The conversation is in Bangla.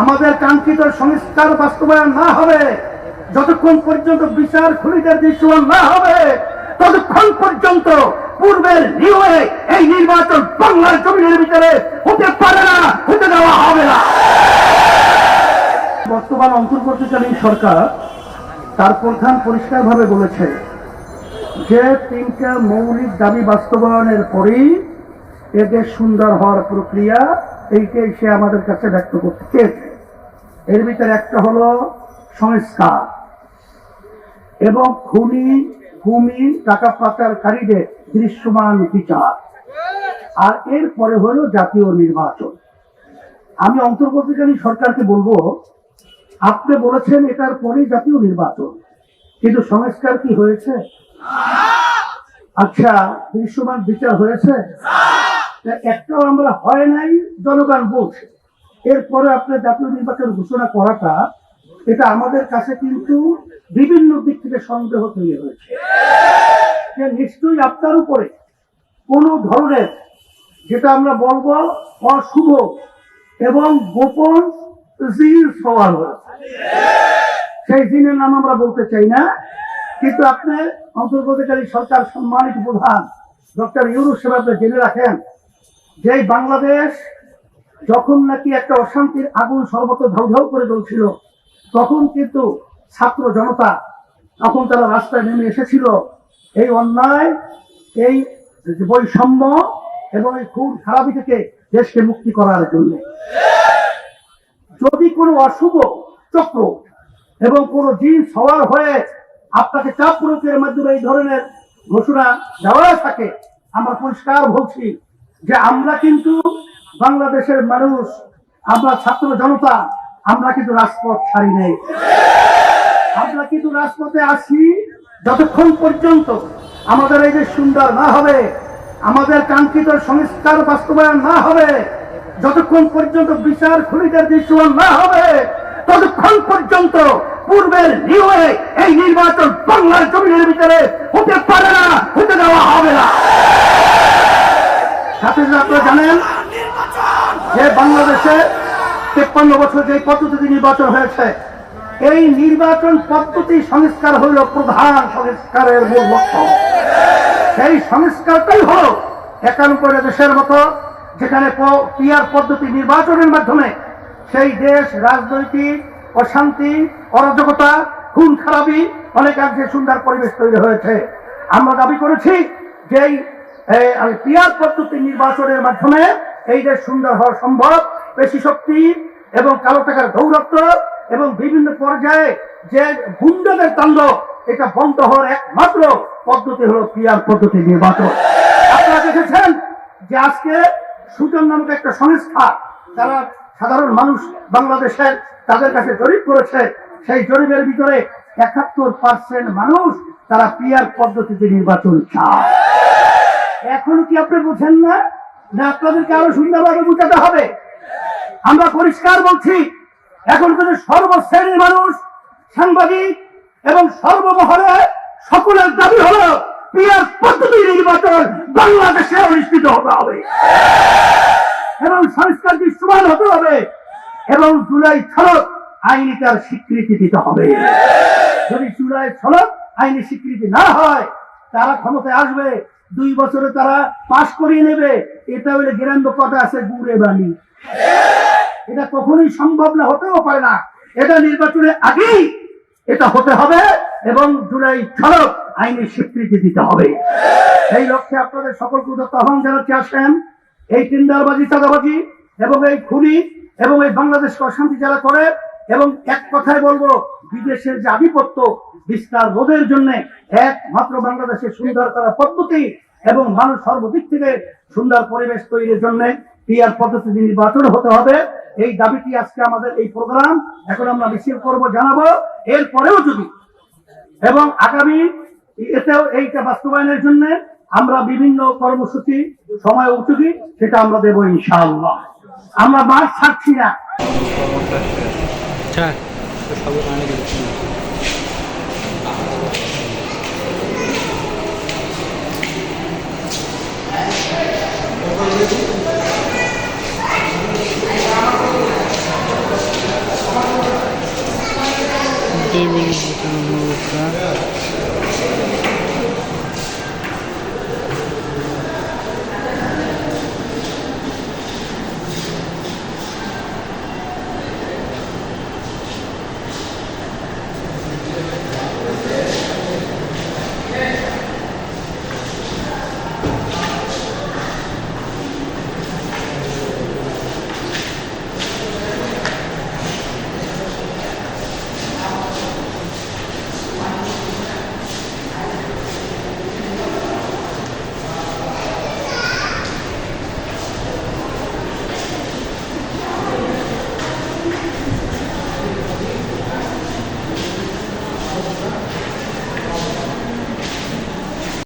আমাদের কাঙ্ক্ষিত সংস্কার বাস্তবায়ন না হবে, যতক্ষণ পর্যন্ত বিচার খুনিদের দৃশ্যমান না হবে, ততক্ষণ পর্যন্ত পূর্বের নিয়মে এই নির্বাচন বাংলার জমিনের ভিতরে হতে পারে না, হতে দেওয়া হবে না। বর্তমান অন্তর্বর্তীকালীন সরকার তার প্রধান পরিষ্কারভাবে বলেছে যে তিনটা মৌলিক দাবি বাস্তবায়নের পরেই এদের সুন্দর হওয়ার প্রক্রিয়া এইটাই সে আমাদের কাছে ব্যক্ত করতে চেয়েছে। এর ভিতরে একটা হলো সংস্কার। এবং খুনি ভূমি টাকা পাচারকারীদের দৃশ্যমান বিচার। আর এরপরে হলো জাতীয় নির্বাচন। আমি অন্তর্বর্তীকালীন সরকারকে বলব, আপনি বলেছেন এটার পরে জাতীয় নির্বাচন, কিন্তু সংস্কার কি হয়েছে? আচ্ছা দৃশ্যমান বিচার হয়েছে? একটাও আমরা হয় নাই, জনগণ বলছে। এরপরে আপনার জাতীয় নির্বাচন ঘোষণা করাটা, এটা আমাদের কাছে কিন্তু বিভিন্ন দিক থেকে সন্দেহ তৈরি হয়েছে। যে নিশ্চয়ই আপনার উপরে কোনো ধরনের, যেটা আমরা বলব, অশুভ এবং গোপন জিন সওয়াল সেই জিনের নাম আমরা বলতে চাই না, কিন্তু আপনি অন্তর্বর্তীকালী সরকার সম্মানিত প্রধান ডক্টর ইউনুস সাহেব জেনে রাখেন যে বাংলাদেশ যখন নাকি একটা অশান্তির আগুন সর্বত্র ধাউ ধাউ করে জ্বলছিল, তখন কিন্তু ছাত্র জনতা তখন তারা রাস্তায় নেমে এসেছিল। এই অন্যায়, এই বৈষম্য এবং এই খুব খারাপি থেকে দেশকে মুক্তি করার জন্য। যদি কোনো অশুভ চক্র এবং কোনো জিন সওয়ার হয়ে আপনাকে চাপ প্রয়োগের মাধ্যমে এই ধরনের ঘোষণা দেওয়া থাকে, আমরা পরিষ্কার বলছি যে আমরা কিন্তু বাংলাদেশের মানুষ, আমরা ছাত্র জনতা, আমরা কিন্তু রাজপথ ছাড়ি নেই। আমরা কিন্তু রাজপথে আসি যতক্ষণ পর্যন্ত আমাদের এই যে সুন্দর না হবে, আমাদের কাঙ্ক্ষিত সংস্কার বাস্তবায়ন না হবে, যতক্ষণ পর্যন্ত বিচার খুনিদের দৃশ্যমান না হবে, ততক্ষণ পর্যন্ত পূর্বের নিয়মে এই নির্বাচন বাংলার জমিনের ভিতরে হতে পারে না, হতে দেওয়া হবে না। সাথে আপনারা জানেন যে বাংলাদেশে তেপ্পান্ন বছর যে পদ্ধতিতে নির্বাচন হয়েছে, এই নির্বাচন পদ্ধতি সংস্কার হইল প্রধান সংস্কারের মূল লক্ষ্য। সেই সংস্কারটাই হল একানব্বই দেশের মতো যেখানে পিয়ার পদ্ধতি নির্বাচনের মাধ্যমে সেই দেশ রাজনৈতিক অশান্তি, অরাজকতা খুন খারাপি অনেকাংশে সুন্দর পরিবেশ তৈরি হয়েছে। আমরা দাবি করেছি যে আমি নির্বাচনের মাধ্যমে এই দেশ সুন্দর হওয়া সম্ভব। পেশি শক্তি এবং কালো টাকার গৌরত্ব এবং বিভিন্ন পর্যায়ে যে গুন্ডাদের তাণ্ডব, এটা বন্ধ হওয়ার একমাত্র পদ্ধতি হলো পিয়ার পদ্ধতি নির্বাচন। আপনারা দেখেছেন যে আজকে সুজন নামক একটা সংস্থা, যারা সাধারণ মানুষ বাংলাদেশের তাদের কাছে জরিপ করেছে, সেই জরিপের ভিতরে একাত্তর পার্সেন্ট মানুষ তারা পিয়ার পদ্ধতিতে নির্বাচন চায়। এখন কি আপনি বুঝেন না? না, আপনাদেরকে আরও সুন্দরভাবে বুঝাতে হবে। আমরা পরিষ্কার বলছি, এখন কিন্তু সর্বশ্রেণীর মানুষ, সাংবাদিক এবং সর্বমহলে সকলের দাবি হলো, পিয়ার পদ্ধতি নির্বাচন বাংলাদেশে অনুষ্ঠিত হতে হবে। এবং সংস্কার দৃশ্যমান হতে হবে। এবং জুলাই ছলক আইনি তার স্বীকৃতি দিতে হবে। যদি জুলাই ছলক আইনি স্বীকৃতি না হয়, তারা ক্ষমতায় আসবে। দুই বছরে তারা পাশ করিয়ে নেবে। এটা হলে গ্রাম্য কথা আছে, গুড়ে বালি। এটা কখনোই সম্ভব না, হতেও পারে না। এটা নির্বাচনের আগেই এটা হতে হবে এবং জুলাই ছলক আইনি স্বীকৃতি দিতে হবে। এই লক্ষ্যে আপনাদের সকলকে উদ্যত আহ্বান জানাচ্ছি আসেন এই টিন্ডারবাজি চাঁদাবাজি এবং এই খুনি এবং এই বাংলাদেশকে অশান্তি যারা করে এবং এক কথায় বলব, বিদেশের যে আধিপত্য, বিস্তার রোধের জন্য একমাত্র বাংলাদেশের সুন্দর করা পদ্ধতি এবং মানুষ সর্বদিক থেকে সুন্দর পরিবেশ তৈরির জন্য পিয়ার পদ্ধতি নির্বাচন হতে হবে। এই দাবিটি আজকে আমাদের এই প্রোগ্রাম। এখন আমরা মিছিল করব, জানাব। এরপরেও যদি এবং আগামী এতেও এইটা বাস্তবায়নের জন্য আমরা বিভিন্ন কর্মসূচি, সময় উপযোগী, সেটা আমরা দেবো ইনশাআল্লাহ। আমরা মাঠ ছাড়ছি না। আচ্ছা Não tem ninguém no lugar.